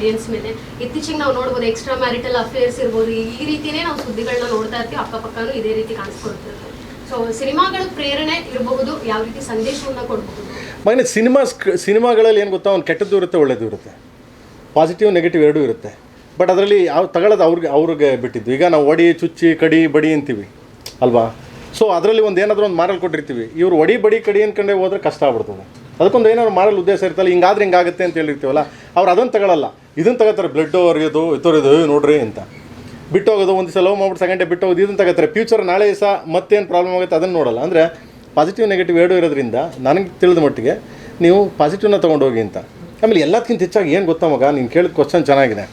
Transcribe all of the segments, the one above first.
Audience ಮೇಲೆ ಇತ್ತೀಚೆಗೆ ನಾವು ನೋಡ್ಬೋದು ಎಕ್ಸ್ಟ್ರಾ ಮ್ಯಾರಿಟಲ್ ಅಫೇರ್ಸ್ ಇರ್ಬೋದು, ಈ ರೀತಿನೇ ನಾವು ಸುದ್ದಿಗಳನ್ನ ನೋಡ್ತಾ ಇರ್ತೀವಿ, ಅಕ್ಕಪಕ್ಕನೂ ಇದೇ ರೀತಿ ಕಾಣಿಸ್ಕೊಳ್ತಿರುತ್ತೆ ಸೊ ಸಿನಿಮಾಗಳ ಪ್ರೇರಣೆ ಇರಬಹುದು, ಯಾವ ರೀತಿ ಸಿನಿಮಾ ಸಿನಿಮಾಗಳಲ್ಲಿ ಏನು ಗೊತ್ತಾ, ಒಂದು ಕೆಟ್ಟದ್ದು ಇರುತ್ತೆ, ಒಳ್ಳೇದು ಇರುತ್ತೆ. ಪಾಸಿಟಿವ್ ನೆಗೆಟಿವ್ ಎರಡೂ ಇರುತ್ತೆ. ಬಟ್ ಅದರಲ್ಲಿ ಯಾವ ತಗೊಳ್ಳೋದು ಅವ್ರಿಗೆ ಅವ್ರಿಗೆ ಬಿಟ್ಟಿದ್ದು. ಈಗ ನಾವು ಒಡಿ, ಚುಚ್ಚಿ, ಕಡಿ, ಬಡಿ ಅಂತೀವಿ, ಅಲ್ವಾ? ಸೊ ಅದರಲ್ಲಿ ಒಂದು ಏನಾದರೂ ಒಂದು ಮಾರಲ್ ಕೊಟ್ಟಿರ್ತೀವಿ. ಇವ್ರು ಒಡಿ, ಬಡಿ, ಕಡಿ ಅಂದ್ಕೊಂಡೆ ಹೋದ್ರೆ ಕಷ್ಟ ಆಗ್ಬಿಡ್ತದೆ. ಅದಕ್ಕೊಂದು ಏನಾದ್ರು ಮಾರಲ್ ಉದ್ದೇಶ ಇರ್ತಲ್ಲ ಹಿಂಗಾದ್ರೆ ಹಿಂಗಾಗುತ್ತೆ ಅಂತ ಹೇಳಿರ್ತೀವಲ್ಲ, ಅವ್ರು ಅದನ್ನು ತಗೊಳ್ಳಲ್ಲ ಇದನ್ನು ತಗೋತಾರೆ ಬ್ಲಡ್ ಹೊರಿಯೋದು ಇತ್ತೋರಿಯೋದು "ಏ, ನೋಡ್ರಿ ಅಂತ. ಬಿಟ್ಟು ಹೋಗೋದು ಒಂದು ಸಲ ಲವ್ ಮಾಡ್ಬಿಟ್ಟು ಸೆಕೆಂಡ್ ಬಿಟ್ಟು ಹೋಗೋದು ಇದನ್ನು ತಗೋತಾರೆ. ಫ್ಯೂಚರ್ ನಾಳೆ ಸಹ ಮತ್ತೇನು ಪ್ರಾಬ್ಲಮ್ ಆಗುತ್ತೆ ಅದನ್ನು ನೋಡಲ್ಲ. ಅಂದರೆ ಪಾಸಿಟಿವ್ ನೆಗೆಟಿವ್ ಎರಡು ಇರೋದ್ರಿಂದ ನನಗೆ ತಿಳಿದ ಮಟ್ಟಿಗೆ ನೀವು ಪಾಸಿಟಿವ್ನ ತೊಗೊಂಡೋಗಿ ಅಂತ. ಆಮೇಲೆ ಎಲ್ಲದಕ್ಕಿಂತ ಹೆಚ್ಚಾಗಿ ಏನು ಗೊತ್ತಾ ಮಗ? ನೀನು ಕೇಳಿದ ಕ್ವಶನ್ ಚೆನ್ನಾಗಿದೆ.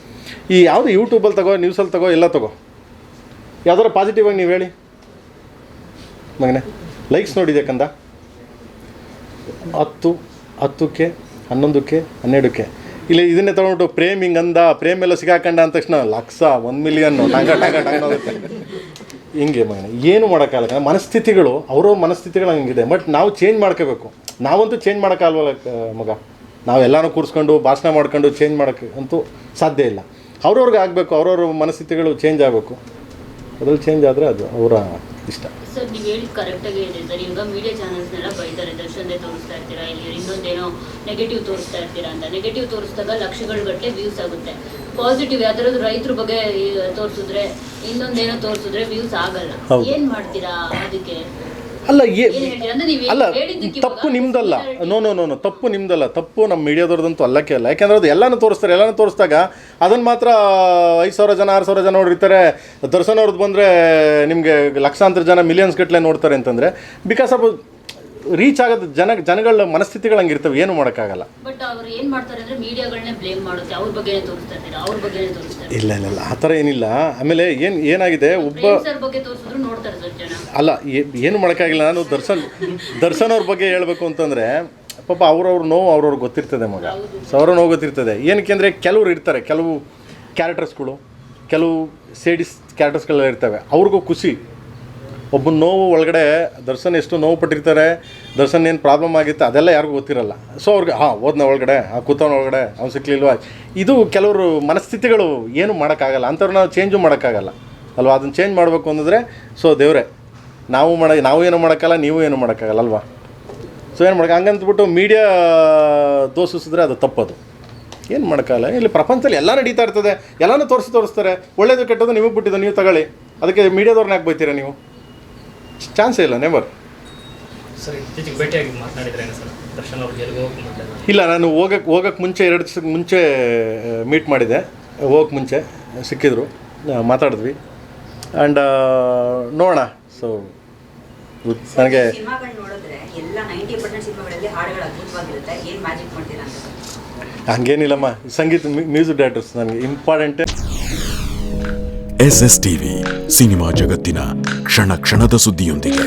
ಈ ಯಾವುದು ಯೂಟ್ಯೂಬಲ್ಲಿ ತಗೋ ನ್ಯೂಸಲ್ಲಿ ತಗೋ ಎಲ್ಲ ತಗೋ? ಯಾವ್ದಾರು ಪಾಸಿಟಿವ್ ಆಗಿ ನೀವು ಹೇಳಿ. ಮಗನೇ ಲೈಕ್ಸ್ ನೋಡಿದೆ ಕಂದ? ಹತ್ತು ಹತ್ತಕ್ಕೆ ಹನ್ನೊಂದಕ್ಕೆ ಹನ್ನೆರಡಕ್ಕೆ? ಇಲ್ಲ ಇದನ್ನೇ ತೊಗೊಂಡು ಪ್ರೇಮ್ ಹಿಂಗೆ ಅಂದ ಪ್ರೇಮ್ ಎಲ್ಲ ಸಿಗಾಕಂಡ ಅಂದ ತಕ್ಷಣ ಲಕ್ಷ, ಒಂದು ಮಿಲಿಯನ್ ಟಂಗ ಟಂಗ ಹಿಂಗೆ ಮಗನ, ಏನು ಮಾಡೋಕ್ಕಾಗಲ್ಲ ಮನಸ್ಥಿತಿಗಳು, ಅವ್ರವ್ರ ಮನಸ್ಥಿತಿಗಳು ಹಂಗಿದೆ. ಬಟ್ ನಾವು ಚೇಂಜ್ ಮಾಡ್ಕೋಬೇಕು. ನಾವಂತೂ ಚೇಂಜ್ ಮಾಡೋಕ್ಕಾಗಲ್ವಲ್ಲ ಮಗ? ನಾವೆಲ್ಲನೂ ಕೂರಿಸ್ಕೊಂಡು, ಭಾಷಣ ಮಾಡ್ಕೊಂಡು ಚೇಂಜ್ ಮಾಡೋಕ್ಕೆ ಅಂತೂ ಸಾಧ್ಯ ಇಲ್ಲ. ಅವ್ರವ್ರಿಗೆ ಆಗಬೇಕು, ಅವ್ರವ್ರ ಮನಸ್ಥಿತಿಗಳು ಚೇಂಜ್ ಆಗಬೇಕು. ಅದ್ರಲ್ಲಿ ಚೇಂಜ್ ಆದರೆ ಅದು ಅವರ ಇಷ್ಟ. ಸರ್ ನೀವು ಹೇಳಿದ್ ಕರೆಕ್ಟಾಗಿ ಇದೆ ಸರ್. ಈಗ ಮೀಡಿಯಾ ಚಾನಲ್ಸ್ನೆಲ್ಲ ಬೈತಾರೆ. ದರ್ಶನ್ದೇ ತೋರಿಸ್ತಾ ಇರ್ತೀರಾ? ಇಲ್ಲಿ ಇನ್ನೊಂದೇನೋ ನೆಗೆಟಿವ್ ತೋರಿಸ್ತಾ ಇರ್ತೀರಾ ಅಂತ. ನೆಗೆಟಿವ್ ತೋರಿಸಿದಾಗ ಲಕ್ಷಗಳ ಗಟ್ಟಲೆ ವ್ಯೂಸ್ ಆಗುತ್ತೆ. ಪಾಸಿಟಿವ್ ಯಾವ್ದಾದ್ರು ರೈತರ ಬಗ್ಗೆ ತೋರಿಸಿದ್ರೆ ಇನ್ನೊಂದೇನೋ ತೋರಿಸಿದ್ರೆ ವ್ಯೂಸ್ ಆಗಲ್ಲ. ಏನ್ ಮಾಡ್ತೀರಾ ಅದಕ್ಕೆ? ಅಲ್ಲ ಏ ಅಲ್ಲ ತಪ್ಪು ನಿಮ್ದಲ್ಲ. ನೋ ನೋ ನೋ ನೋ ತಪ್ಪು ನಿಮ್ದಲ್ಲ. ತಪ್ಪು ನಮ್ಮ ಮೀಡಿಯಾದವ್ರದಂತೂ ಅಲ್ಲಕ್ಕೆ ಅಲ್ಲ. ಯಾಕೆಂದ್ರೆ ಅದು ಎಲ್ಲನೂ ತೋರಿಸ್ತಾರೆ ಎಲ್ಲನೂ ತೋರಿಸಿದಾಗ ಅದನ್ನು ಮಾತ್ರ ಐದು ಸಾವಿರ ಜನ ಆರು ಸಾವಿರ ಜನ ನೋಡಿರ್ತಾರೆ ದರ್ಶನ್ ಅವ್ರದ್ದು ಬಂದರೆ ನಿಮಗೆ ಲಕ್ಷಾಂತರ ಜನ ಮಿಲಿಯನ್ಸ್ ಗಟ್ಟಲೆ ನೋಡ್ತಾರೆ ಅಂತಂದರೆ ಬಿಕಾಸ್ ಆಫ್ ರೀಚ್ ಆಗೋದು ಜನ ಜನಗಳ ಮನಸ್ಥಿತಿಗಳು ಹಂಗಿರ್ತವೆ ಏನು ಮಾಡೋಕ್ಕಾಗಲ್ಲ. ಬಟ್ ಅವ್ರು ಏನ್ ಬಗ್ಗೆನೇ ಇಲ್ಲ ಇಲ್ಲ ಇಲ್ಲ. ಆ ಥರ ಏನಿಲ್ಲ. ಆಮೇಲೆ ಏನು ಏನಾಗಿದೆ? ಒಬ್ಬ ಅಲ್ಲ ಏನು ಮಾಡೋಕ್ಕಾಗಿಲ್ಲ. ನಾನು ದರ್ಶನ್ ದರ್ಶನ್ ಅವ್ರ ಬಗ್ಗೆ ಹೇಳಬೇಕು ಅಂತಂದರೆ, ಪಾಪ ಅವ್ರವ್ರ ನೋವು ಅವ್ರವ್ರಿಗೆ ಗೊತ್ತಿರ್ತದೆ ಮಗ. ಸೊ ಅವ್ರ ನೋವು ಗೊತ್ತಿರ್ತದೆ. ಏನಕ್ಕೆ ಅಂದರೆ ಕೆಲವ್ರು ಇರ್ತಾರೆ, ಕೆಲವು ಕ್ಯಾರೆಕ್ಟರ್ಸ್ಗಳು ಕೆಲವು ಸೇಡಿಸ್ ಕ್ಯಾರೆಕ್ಟರ್ಸ್ಗಳೆಲ್ಲ ಇರ್ತವೆ. ಅವ್ರಿಗೂ ಖುಷಿ. ಒಬ್ಬ ನೋವು ಒಳಗಡೆ ದರ್ಶನ್ ಎಷ್ಟು ನೋವು ಪಟ್ಟಿರ್ತಾರೆ, ದರ್ಶನ್ ಏನು ಪ್ರಾಬ್ಲಮ್ ಆಗಿತ್ತು, ಅದೆಲ್ಲ ಯಾರಿಗೂ ಗೊತ್ತಿರಲ್ಲ. ಸೊ ಅವ್ರಿಗೆ, ಹಾಂ, ಓದ್ನ ಒಳಗಡೆ, ಆ ಕೂತವನ ಒಳಗಡೆ, ಅವ್ನು ಸಿಕ್ಕಲಿಲ್ವ ಇದು ಕೆಲವರು ಮನಸ್ಥಿತಿಗಳು ಏನು ಮಾಡೋಕ್ಕಾಗಲ್ಲ. ಅಂಥವ್ರು ನಾವು ಚೇಂಜು ಮಾಡೋಕ್ಕಾಗಲ್ಲ. ಅಲ್ವಾ? ಅದನ್ನು ಚೇಂಜ್ ಮಾಡಬೇಕು ಅಂತಂದರೆ ಸೊ ದೇವ್ರೆ ನಾವು ಮಾಡ ನಾವು ಏನು ಮಾಡೋಕ್ಕಲ್ಲ ನೀವು ಏನು ಮಾಡೋಕ್ಕಾಗಲ್ಲ ಅಲ್ವಾ? ಸೊ ಏನು ಮಾಡೋಕೆ ಹಂಗಂತ್ಬಿಟ್ಟು ಮೀಡಿಯಾ ದೋಷಿಸಿದ್ರೆ ಅದು ತಪ್ಪದು. ಏನು ಮಾಡೋಕ್ಕಲ್ಲ ಇಲ್ಲಿ ಪ್ರಪಂಚದಲ್ಲಿ ಎಲ್ಲ ನಡೀತಾ ಇರ್ತದೆ. ಎಲ್ಲನೂ ತೋರಿಸಿ ತೋರಿಸ್ತಾರೆ. ಒಳ್ಳೇದು ಕೆಟ್ಟದ್ದು ನಿಮಗೆ ಬಿಟ್ಟಿದ್ದು ನೀವು ತಗೊಳ್ಳಿ. ಅದಕ್ಕೆ ಮೀಡಿಯಾದವ್ರನ್ನ ಯಾಕೆ ಬೈತೀರಾ ನೀವು? ಚಾನ್ಸೇ ಇಲ್ಲ ನೆವರ್ ಇಲ್ಲ ನಾನು ಹೋಗಕ್ಕೆ ಹೋಗಕ್ಕೆ ಮುಂಚೆ ಎರಡು ದಿವಸಕ್ಕೆ ಮುಂಚೆ ಮೀಟ್ ಮಾಡಿದೆ. ಹೋಗಕ್ಕೆ ಮುಂಚೆ ಸಿಕ್ಕಿದ್ರು. ಮಾತಾಡಿದ್ವಿ. ಆ್ಯಂಡ್ ನೋಡೋಣ. ಸೊ ನನಗೆ ಸಿನಿಮಾಗಳು ನೋಡಿದ್ರೆ ಎಲ್ಲ ನೈಂಟಿ ಪರ್ಸೆಂಟ್ ಸಿನಿಮಾಗಳಲ್ಲಿ ಹಾಡುಗಳು ಅದ್ಭುತವಾಗಿರುತ್ತೆ. ಏನ್ ಮ್ಯಾಜಿಕ್ ಮಾಡ್ತೀರಾ ಅಂತ. ಹಂಗೇನಿಲ್ಲಮ್ಮ. ಸಂಗೀತ ಮ್ಯೂಸಿಕ್ ಡೈರೆಕ್ಟರ್ಸ್ ನನಗೆ important S S TV cinema ಜಗತ್ತಿನ ಕ್ಷಣ ಕ್ಷಣದ ಸುದ್ದಿಯೊಂದಿಗೆ.